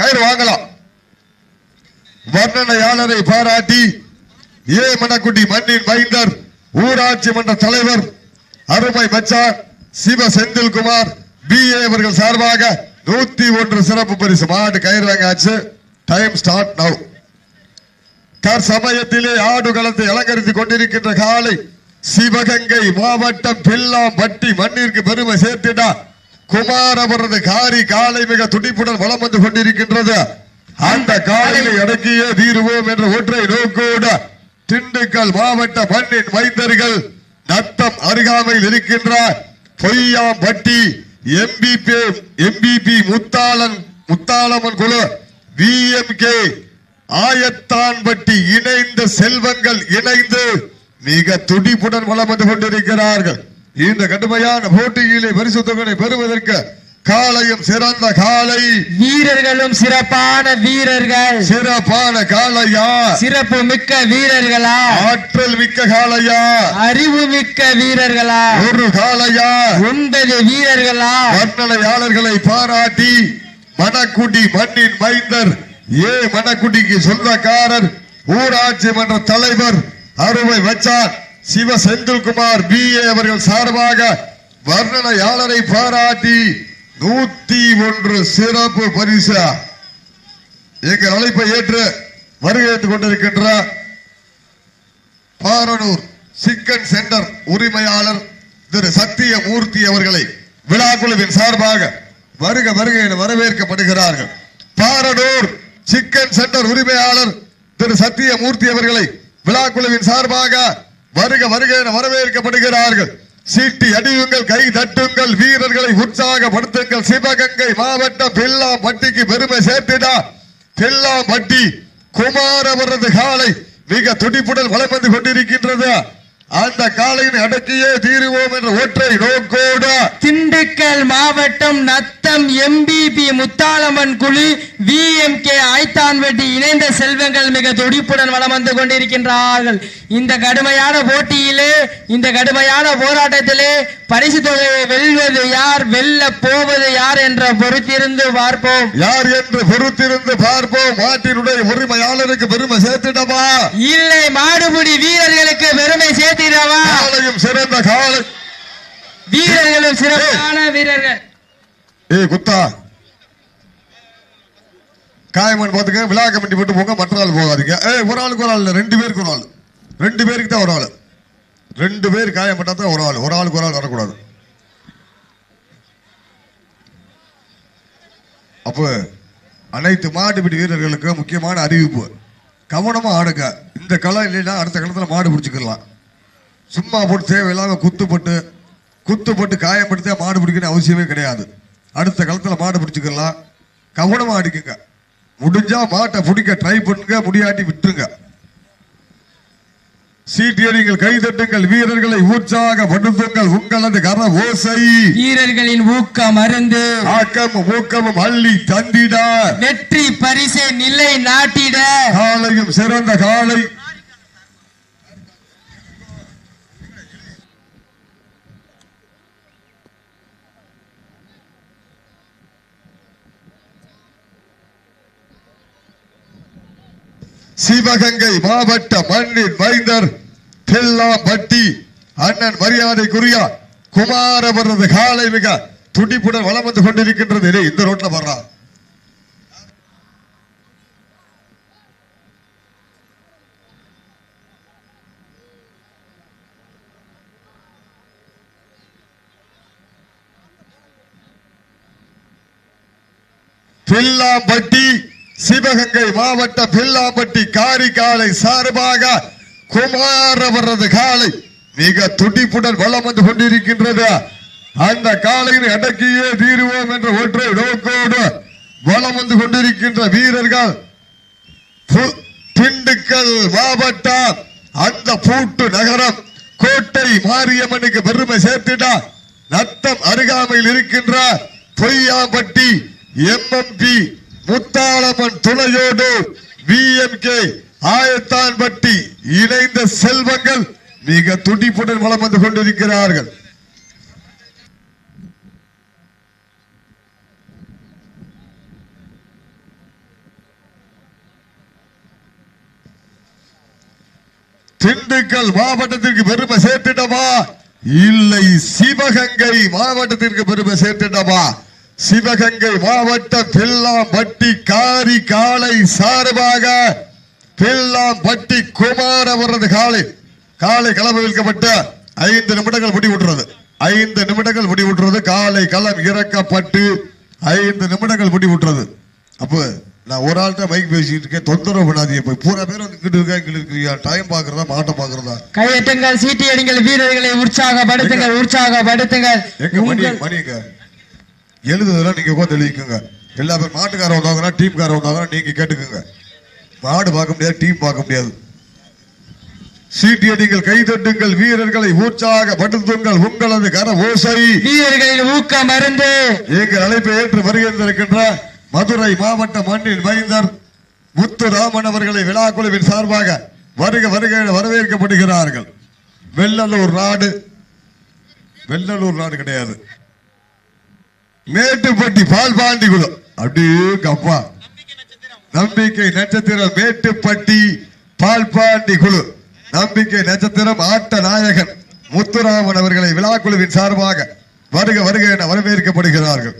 கயிறு வாங்கலாம். வர்ணனையாளரை பாராட்டி ஏ. மணக்குடி மண்ணின் மைந்தர் ஊராட்சி மன்ற தலைவர் அருமை மச்சான் சிவ செந்தில்குமார் பி. ஏ. அவர்கள் சார்பாக நூத்தி ஒன்று சிறப்பு பரிசு. மாடு கயிறு வாங்காச்சு டைம் ஸ்டார்ட் நவ் தற்சமயத்திலே ஆடு களத்தை அலங்கரித்துக் கொண்டிருக்கின்ற காலை சிவகங்கை மாவட்டம் பில்லாம்பட்டி மண்ணிற்கு பெருமை குமார் அவரது காரி காலை மிக துடிப்புடன் வளம் வந்து கொண்டிருக்கின்றது. அந்த காலையை அடக்கியே தீருவோம் என்ற ஒற்றை நோக்கோடு திண்டுக்கல் மாவட்ட மண்ணின் மைந்தர்கள் நத்தம் அருகாமையில் இருக்கின்ற பொய்யாம்பட்டி எம்பிபி எம்பிபி முத்தாளன் முத்தாளம்மன் குழு விஎம்கே ஆயத்தான்பட்டி இணைந்த செல்வங்கள் இணைந்து மிக துடிப்புடன் வளம் வந்து கொண்டிருக்கிறார்கள். இந்த கடுமையான போட்டியிலே பரிசு தொகை பெறுவதற்கு காலையும் சிறந்த காலை வீரர்களும் சிறப்பான வீரர்கள். சிறப்பான காளையா? சிறப்பு மிக்க வீரர்களா? ஆற்றல் மிக்க காளையா? அறிவு மிக்க வீரர்களா? ஒரு காளையா? ஒன்பது வீரர்களா? வர்ணனையாளர்களை பாராட்டி மணக்குடி மண்ணின் மைந்தர் ஏ மணக்குடிக்கு சொந்தக்காரர் ஊராட்சி மன்ற தலைவர் அருமை வச்சார் சிவ செந்தில்குமார் பி. ஏ. அவர்கள் சார்பாக வர்ணனையாளரை பாராட்டி நூத்தி ஒன்று சிறப்பு பரிசா. எங்கள் அழைப்பை ஏற்று வருகைத்துக் கொண்டிருக்கின்ற பாரனூர் சிக்கன் சென்டர் உரிமையாளர் திரு சத்தியமூர்த்தி அவர்களை விழாக்குழுவின் சார்பாக வருக வருக என வரவேற்கப்படுகிறார்கள். பாரனூர் சிக்கன் சென்டர் உரிமையாளர் திரு சத்தியமூர்த்தி அவர்களை விழாக்குழுவின் சார்பாக வருக வருக என வரவேற்கப்படுகிறார்கள். சீட்டி அடியுங்கள் கை தட்டுங்கள் வீரர்களை உற்சாகப்படுத்துங்கள். சிவகங்கை மாவட்டம் பில்லாம்பட்டிக்கு பெருமை சேர்த்திடா பில்லாம்பட்டி குமாரவரது காலை மிக துடிப்புடன் வலம் வந்து கொண்டிருக்கின்றது. அந்த காலையின் அடக்கியே தீருவோம் என்ற ஒற்றை நோக்கோடு திண்டுக்கல் மாவட்டம் நத்தம் எம்பிபி முத்தாளம்மன் குழு விஎம்கே ஆய்த்தான்வெட்டி இணைந்த செல்வங்கள் மிக துடிப்புடன் வளம் வந்து கொண்டிருக்கின்றார்கள். இந்த கடுமையான போட்டியிலே இந்த கடுமையான போராட்டத்திலே பரிசு தொகையை வெல்வது யார்? வெல்ல போவது யார் என்ற பொறுத்திருந்து பார்ப்போம். யார் என்று பொறுத்திருந்து பார்ப்போம். மாட்டினுடைய உரிமையாளருக்கு பெருமை சேர்த்திடவா? இல்லை மாடுபிடி வீரர்களுக்கு பெருமை சேர்த்திடவா? காலையும் சிறந்த காலை. வீரர்களும் சிறப்பான வீரர்கள். ஏய் குத்தா. காயமன் பார்த்துக்க விழா கமிட்டி போட்டு போங்க மற்ற ஆள் போகாதீங்க. ஏய் ஒரு ஆளுக்கு ஒரு ஆள் ரெண்டு பேருக்கு ஒரு ஆள். ரெண்டு பேருக்கு தான் ஒரு ஆள். ரெண்டு பேர் காயப்பட்டா தான் ஒரு ஆள் ஒரு ஆளுக்கு ஒரு ஆள் வரக்கூடாது. அப்போ அனைத்து மாடுபிடி வீரர்களுக்கு முக்கியமான அறிவிப்பு. கவனமாக ஆடுங்க. இந்த களம் இல்லைன்னா அடுத்த களத்தில் மாடு பிடிச்சிக்கலாம் சும்மா போட்டு தேவையில்லாமல் குத்துப்பட்டு குத்துப்பட்டு காயப்படுத்தே மாடு பிடிக்கணும் அவசியமே கிடையாது. அடுத்த களத்தில் மாடு பிடிச்சிக்கலாம் கவனமாக அடிக்குங்க. முடிஞ்சால் மாட்டை பிடிக்க ட்ரை பண்ணுங்க முடியாட்டி விட்டுருங்க. சீட்டியடிங்கள் கைதட்டுங்கள் வீரர்களை உற்சாகப்படுத்துங்கள் உங்களது கர ஓசை. வீரர்களின் ஊக்கம் அருந்து ஆக்கமும் ஊக்கமும் அள்ளி தந்திட. வெற்றி பரிசை நிலை நாட்டிட. காலையும் சிறந்த காலை. சிவகங்கை மாவட்ட மண்ணின் மைந்தர் தெல்லாம்பட்டி அண்ணன் மரியாதைக்குரிய குமாரவரது காலை மிக துடிப்புடன் வளம் வந்து கொண்டிருக்கின்றது. இந்த ரோட்ல வர்றார் தெல்லாம்பட்டி சிவகங்கை மாவட்ட பில்லாப்பட்டி காரிக்காலை சார்பாக குமாரவரது காலை மிக துடிப்புடன் வளம் வந்து கொண்டிருக்கின்றது. அந்த காலையில் அடக்கியே தீருவோம் என்ற ஒற்றை நோக்கோடு வளம் வந்து கொண்டிருக்கின்ற வீரர்கள் பு- திண்டுக்கல் மாவட்டம் அந்த பூட்டு நகரம் கோட்டை மாரியம்மனுக்கு பெருமை சேர்த்துட்டா நத்தம் அருகாமையில் இருக்கின்ற பொய்யாம்பட்டி எம்எம்பி முத்தாளம்மன் துணையோடு வி எம் கே ஆயத்தான்பட்டி இணைந்த செல்வங்கள் மிக துடிப்புடன் வளம் வந்து கொண்டிருக்கிறார்கள். திண்டுக்கல் மாவட்டத்திற்கு பெருமை சேர்த்துட்டவா? இல்லை சிவகங்கை மாவட்டத்திற்கு பெருமை சேர்த்துட்டவா? சிவகங்கை மாவட்டம் பில்லாம்பட்டி காரி காலை சார்பாக பில்லாம்பட்டி குமார் அவரது காலை. காலை களம் விற்கப்பட்ட ஐந்து நிமிடங்கள் முடிவுற்றது. ஐந்து நிமிடங்கள் முடிவுற்றது. காலை களம் இறக்கப்பட்டு ஐந்து நிமிடங்கள் முடிவுற்றது. அப்போ நான் ஒரு ஆள்கிட்ட மைக் பேசிட்டு இருக்கேன். தொந்தரவு பண்ணாதீங்க. போய் பூரா பேர் இங்கிட்டு இருக்கா இங்கிட்டு இருக்கிறியா? டைம் பாக்குறதா மாட்டம் பாக்குறதா கையெட்டுங்கள் சீட்டியடிங்கள் வீரர்களை உற்சாகப்படுத்துங்கள் உற்சாகப்படுத்துங்கள். எங்க மணி உங்கள் மணி எங்க? எழுதுதெல்லாம் நீங்க உட்காந்து எழுதிக்கோங்க. எல்லா பேர் மாட்டுக்காரன் வந்தாங்கன்னா டீம்காரன் வந்தாங்கன்னா நீங்க கேட்டுக்கோங்க. மாடு பார்க்க முடியாது டீம் பார்க்க முடியாது. சீட்டியடிங்கள் கைதட்டுங்கள் வீரர்களை உற்சாகப்படுத்துங்கள் உங்களது கர ஓசை. வீரர்களின் ஊக்க மருந்து. எங்கள் அழைப்பை ஏற்று வருகின்றிருக்கின்ற மதுரை மாவட்ட மண்ணின் மைந்தர் முத்துராமன் அவர்களை விழா குழுவின் சார்பாக வருக வருக வரவேற்கப்படுகிறார்கள். வெள்ளலூர் நாடு. வெள்ளலூர் நாடு கிடையாது. மேட்டுப்பட்டி பால்பாண்டி குழு அப்படியே கப்பா. நம்பிக்கை நட்சத்திரம். மேட்டுப்பட்டி பால்பாண்டி குழு. நம்பிக்கை நட்சத்திரம் ஆட்ட நாயகன் முத்துராமன் அவர்களை விழா குழுவின் சார்பாக வருக வருக என வரவேற்கப்படுகிறார்கள்.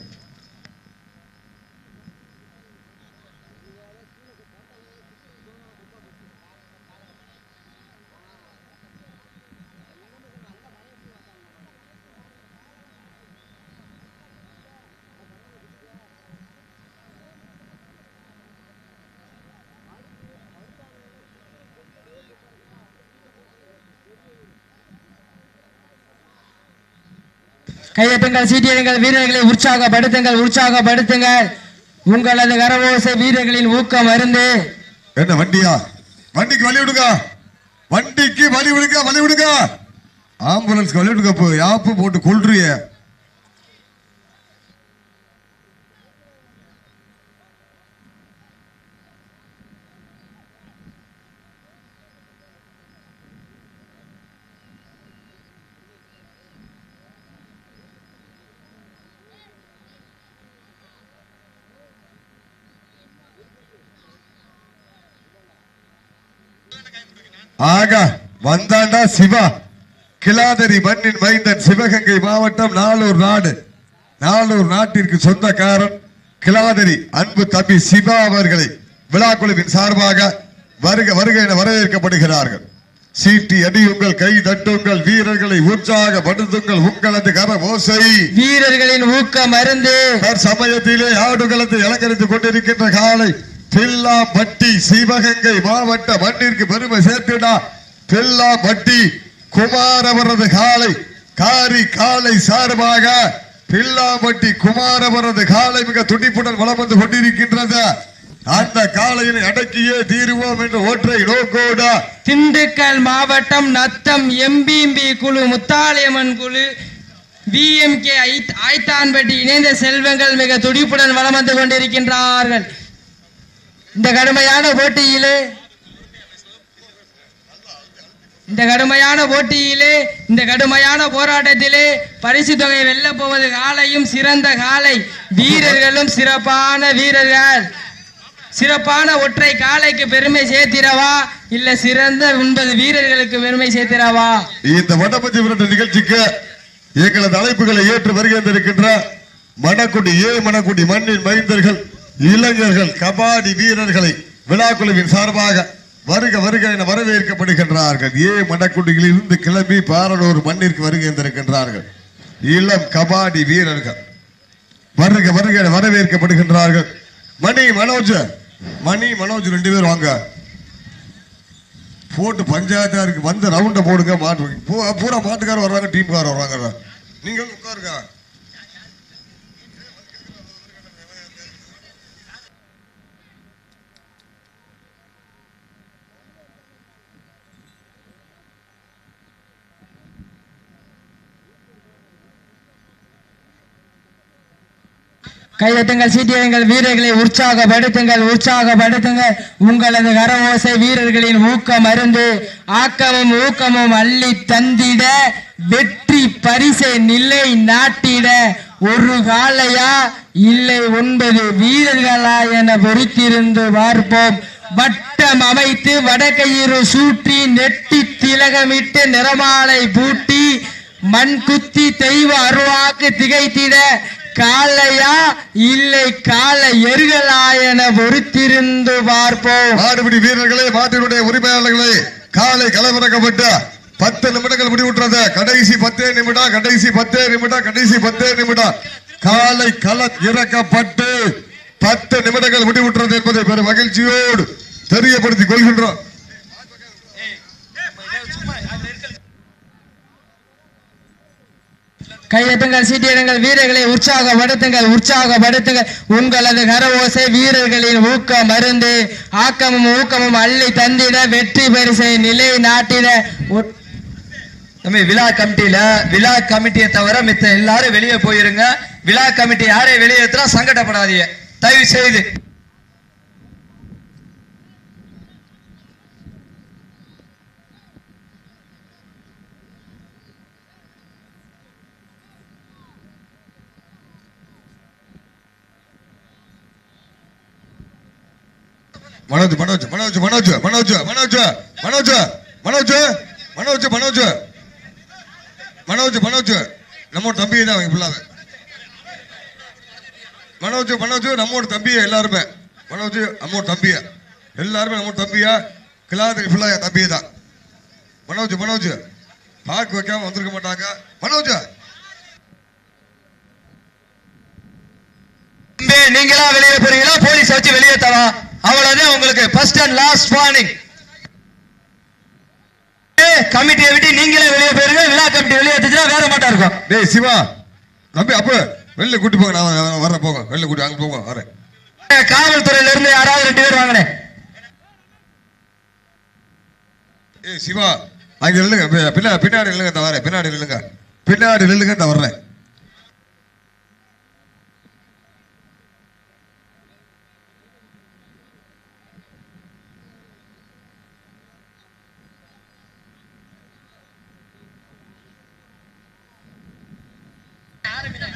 கையை பெண்கள் சீட்டியடிங்கள் வீரர்களை உற்சாகப்படுத்துங்கள் உற்சாகப்படுத்துங்கள். உங்களது கரவோசை வீரர்களின் ஊக்கம் மருந்து என்ன வண்டியா? வண்டிக்கு வழி விடுங்க. வண்டிக்கு வழி விடுங்க வழி விடுங்க. ஆம்புலன்ஸ்க்கு வழி விடுங்க யாப்பு போட்டு கொள்றிய ஆக வந்தாண்டா சிவா. கிளாதரி மண்ணின் மைந்தன் சிவகங்கை மாவட்டம் நாளூர் நாடு. நாளூர் நாட்டிற்கு சொந்தக்காரன் கிளாதரி அன்பு தம்பி சிவா அவர்களை விழாக்குழுவின் சார்பாக வருக வருக என வரவேற்கப்படுகிறார்கள். சீட்டி அடியுங்கள் கை தட்டுங்கள் வீரர்களை உற்சாகப்படுத்துங்கள் உங்களது கர ஓசை. வீரர்களின் ஊக்க மருந்து. சமயத்திலே ஆடுகளத்தை அலங்கரித்துக் கொண்டிருக்கின்ற காலை தில்லாம்பட்டி சிவகங்கை மாவட்ட மண்ணிற்கு பெருமை சேர்த்துடா. தில்லாம்பட்டி குமார் அவரது காலை காரி காலை சார்பாக தில்லாம்பட்டி குமார் அவரது காலை மிக துடிப்புடன் வளம் வந்து கொண்டிருக்கின்றது. அந்த காலையினை அடக்கியே தீருவோம் என்று ஒற்றை நோக்கோடா. திண்டுக்கல் மாவட்டம் நத்தம் எம்பிம்பி குழு முத்தாலியம்மன் குழு விஎம்கே ஐத்தான்பட்டி இணைந்த செல்வங்கள் மிக துடிப்புடன் வளம் வந்து கொண்டிருக்கின்றார்கள். இந்த கடுமையான போட்டியிலே இந்த கடுமையான போட்டியிலே இந்த கடுமையான போராட்டத்திலே பரிசு தொகை வெல்ல போவது காலையும் சிறந்த காலை. வீரர்களும் சிறப்பான வீரர்கள். சிறப்பான ஒற்றை காளைக்கு பெருமை சேர்த்திரவா இல்ல சிறந்த ஒன்பது வீரர்களுக்கு பெருமை சேர்த்திரவா இந்த வடபஞ்சி விரட்டு நிகழ்ச்சிக்கு எங்களது அழைப்புகளை ஏற்று வருகின்றிருக்கின்ற மணக்குடி ஏ மணக்குடி மண்ணின் மைந்தர்கள் இளைஞர்கள் கபாடி வீரர்களை விழாக்குழுவின் சார்பாக வருக வருக என வரவேற்கப்படுகின்றார்கள். ஏ மணக்குடியில் இருந்து கிளம்பி பாரலூர் மண்ணிற்கு வருகின்றிருக்கின்றார்கள் இளம் கபாடி வீரர்கள் வருக வருக என வரவேற்கப்படுகின்றார்கள். மணி மனோஜ் மணி மனோஜ் ரெண்டு பேரும் வாங்க. போட்டு பஞ்சாயத்தா இருக்கு. வந்து ரவுண்ட போடுங்க மாட்டு பூ- பூரா மாட்டுக்காரர் வர்றாங்க டீம்காரர் வர்றாங்க நீங்க உட்காருங்க. கைதட்டுங்கள் சீட்டியங்கள் வீரர்களை உற்சாகப்படுத்துங்கள் உற்சாகப்படுத்துங்கள். உங்களது கரவோசை வீரர்களின் ஊக்கம் அருந்து ஆக்கமும் ஊக்கமும் அள்ளி தந்திட வெற்றி பரிசை நிலை நாட்டிட ஒரு காலையா இல்லை ஒன்பது வீரர்களா என பொறுத்திருந்து பார்ப்போம். வட்டம் அமைத்து வடக்கையிறு சூட்டி நெட்டி திலகமிட்டு நிறமாலை பூட்டி மண் குத்தி தெய்வ அருவாக்கு திகைத்திட காலையா? இல்லை கால எருகலா என பொறுத்திருந்து பார்ப்போம். மாடுபிடி வீரர்களே மாட்டினுடைய உரிமையாளர்களே காலை கலவரக்கப்பட்ட பத்து நிமிடங்கள் முடிவுற்றது. கடைசி பத்தே நிமிடம் கடைசி பத்தே நிமிடம் கடைசி பத்தே நிமிடம். காலை கல இறக்கப்பட்டு பத்து நிமிடங்கள் முடிவுற்றது என்பதை பெரும் மகிழ்ச்சியோடு தெரியப்படுத்திக் கொள்கின்றோம். கையெட்டுங்கள் சீட்டியிடுங்கள் வீரர்களை உற்சாகப்படுத்துங்கள் உற்சாகப்படுத்துங்கள் உங்களது கரவோசை வீரர்களின் ஊக்கம் மருந்து ஆக்கமும் ஊக்கமும் அள்ளி தந்திட வெற்றி பரிசை நிலை நாட்டிட ஒ- விழா கமிட்டியில விழா கமிட்டியை தவிர மித்த எல்லாரும் வெளியே போயிருங்க. விழா கமிட்டி யாரையும் வெளியேற்றா சங்கடப்படாதீங்க. தயவு செய்து மனோஜ் மனோஜ் மனோஜ் மனோஜ் மனோஜ் மனோஜ் மனோஜ் மனோஜ் மனோஜ் மனோஜ் மனோஜ் மனோஜ் நம்ம தம்பி தான் அவங்க ஃபுல்லாவே மனோஜ் மனோஜ் நம்மோட தம்பியா எல்லாருமே மனோஜ் நம்மோட தம்பியா எல்லாருமே நம்ம தம்பியா கிளாதிரி ஃபுல்லா என் தம்பி தான் மனோஜ் மனோஜ் பார்க்க வைக்காம வந்திருக்க மாட்டாங்க மனோஜ் நீங்களா வெளியே போறீங்களா போலீஸ் வச்சு வெளியே வெளியேற்றலாம் அவ்வளவுதான் உங்களுக்கு. ஃபர்ஸ்ட் அண்ட் லாஸ்ட் வார்னிங் கமிட்டியை விட்டு நீங்களே வெளியே போயிருங்க. விழா கமிட்டி வெளியேற்றுச்சுன்னா வேற மாட்டா இருக்கும். டேய் சிவா. தம்பி அப்ப வெளில கூட்டி போங்க. நான் வர்றேன். போங்க. வெளில கூட்டி அங்க போங்க. வரேன். காவல்துறையில இருந்து யாராவது ரெண்டு பேர் வாங்கினேன். ஏய் சிவா. அங்க நில்லுங்க. பின்னாடி நில்லுங்க இந்த வரேன். பின்னாடி நில்லுங்க. பின்னாடி நில்லுங்க இந்த வர்றேன்.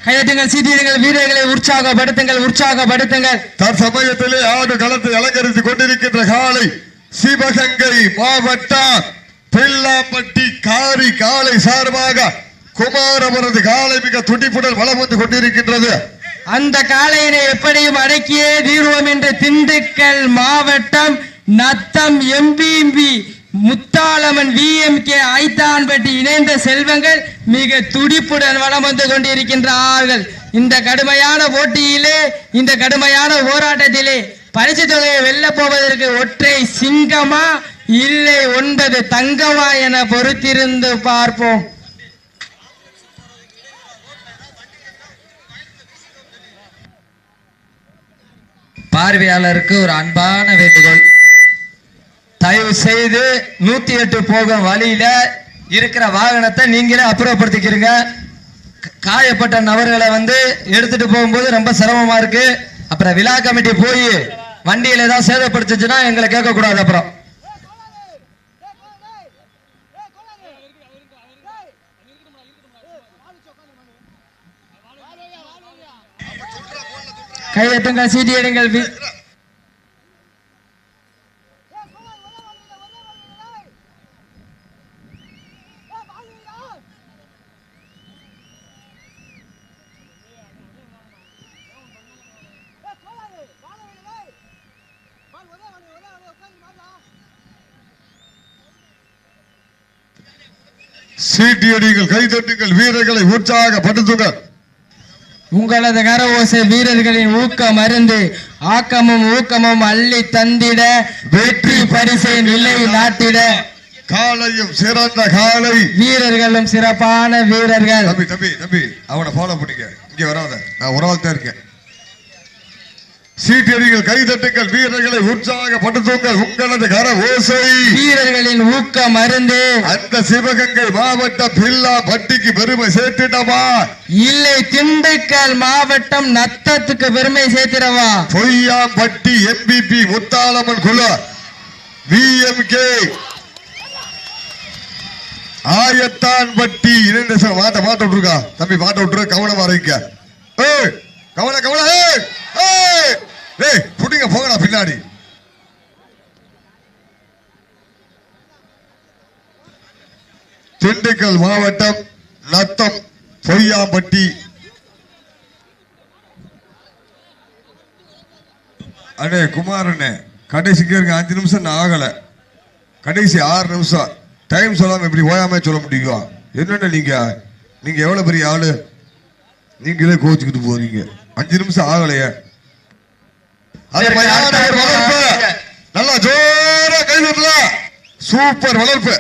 கையெட்டுங்கள் சீட்டியிடுங்கள் வீரர்களை உற்சாகப்படுத்துங்கள் உற்சாகப்படுத்துங்கள். தற்சமயத்திலே ஆடு களத்தை அலங்கரித்துக் கொண்டிருக்கின்ற காலை சிவகங்கை மாவட்டம் பில்லாம்பட்டி காரி காலை சார்பாக குமாரபுரது காலை மிக துடிப்புடன் வலம் வந்து கொண்டிருக்கின்றது. அந்த காளையினை எப்படியும் அடக்கியே தீர்வோம் என்று திண்டுக்கல் மாவட்டம் நத்தம் எம்பிபி முத்தாளமன் விஎம்கே ஐத்தான்பட்டி இணைந்த செல்வங்கள் மிக துடிப்புடன் வளம் வந்து கொண்டிருக்கின்றார்கள். இந்த கடுமையான போட்டியிலே இந்த கடுமையான போராட்டத்திலே பரிசு தொகையை வெல்ல போவதற்கு ஒற்றை சிங்கமா இல்லை ஒன்பது தங்கமா என பொறுத்திருந்து பார்ப்போம். பார்வையாளருக்கு ஒரு அன்பான வேண்டுகோள். செய்து நூத்தி எட்டு போகும் வழியில இருக்கிற வாகனத்தை நீங்களே அப்புறப்படுத்திக்கிறீங்க. காயப்பட்ட நபர்களை வந்து எடுத்துட்டு போகும்போது ரொம்ப சிரமமா இருக்கு. அப்புறம் விழா கமிட்டி போய் வண்டியில ஏதாவது சேதப்படுத்துச்சுன்னா எங்களை கேட்க கூடாது அப்புறம் கையெட்டுங்கள் சீட்டி எடுங்கள் சீட்டியடிகள் கைதட்டுங்கள் வீரர்களை உற்சாகப்படுத்துங்கள். உங்களது கரவோசை வீரர்களின் ஊக்கம் மருந்து ஆக்கமும் ஊக்கமும் அள்ளி தந்திட வெற்றி பரிசை நிலை நாட்டிட. காலையும் சிறந்த காலை. வீரர்களும் சிறப்பான வீரர்கள். தம்பி தம்பி தம்பி அவனை ஃபாலோ பண்ணிக்க. இங்க வராத. நான் ஒரு ஆள் தான் இருக்கேன். சீட்டியடிகள் கைதட்டுங்கள் வீரர்களை உற்சாகப்படுத்துங்கள். உங்களது கர ஓசை. வீரர்களின் ஊக்கம் மருந்து. அந்த சிவகங்கை மாவட்ட பில்லா பட்டிக்கு பெருமை சேர்த்திடவா? இல்லை திண்டுக்கல் மாவட்டம் நத்தத்துக்கு பெருமை சேர்த்திடவா? பொய்யாம்பட்டி எம்பிபி முத்தாளம்மன் குழு விஎம்கே ஆயத்தான்பட்டி இணைந்த ச- மாட்ட மாட்ட விட்டுருக்கா. தம்பி மாட்ட விட்டுரு கவனமா இருக்க ஏய் கவன கவன ஏய் புடிங்க போங்கடா பின்னாடி. திண்டுக்கல் மாவட்டம் நத்தம் பொய்யாம்பட்டி. அடே குமாரண்ணே கடைசிக்கு இருக்க அஞ்சு நிமிஷம் நான் ஆகலை. கடைசி ஆறு நிமிஷம். டைம் சொல்லாமல் இப்படி ஓயாமே சொல்ல முடியும் என்னென்ன நீங்கள் நீங்கள் எவ்வளோ பெரிய ஆள்? நீங்களே கோச்சிக்கிட்டு போகிறீங்க அஞ்சு நிமிஷம் ஆகலையே. நல்லா ஜோரா கை தட்டலாம். சூப்பர் வளர்ப்பு.